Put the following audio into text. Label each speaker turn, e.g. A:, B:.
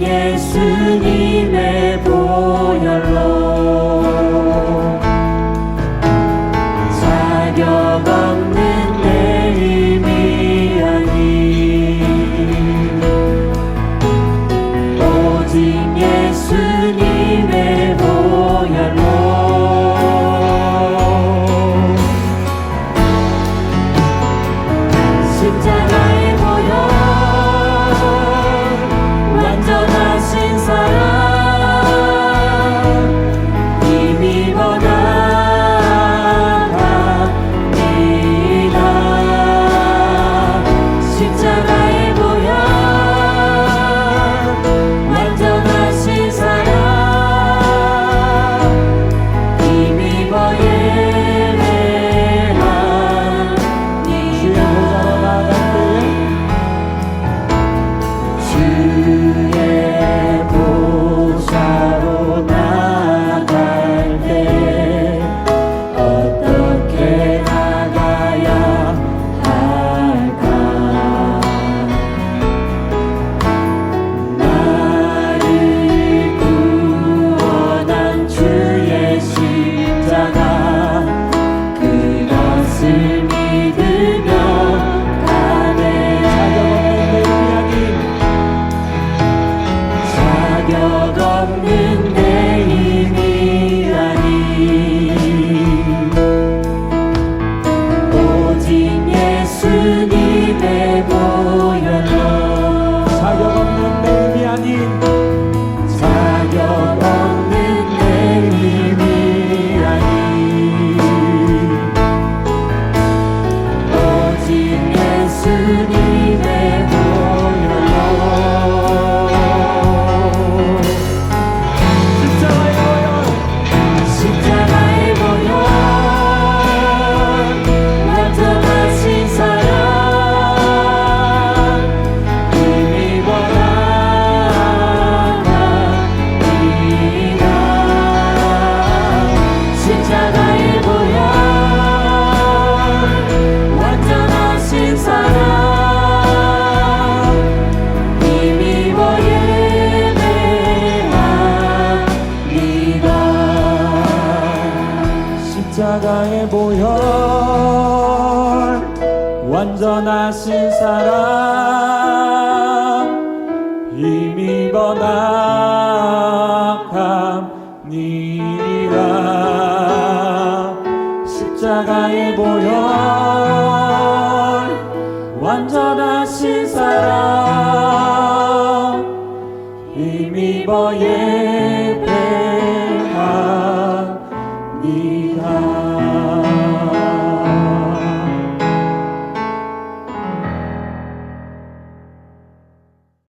A: 예수님의 보혈로 자격을 জীবনা 나의 보혈 완전하신 사랑 이미 번악함니라. 십자가의 보혈 완전하신 사랑 이미 버예
B: 패하니라.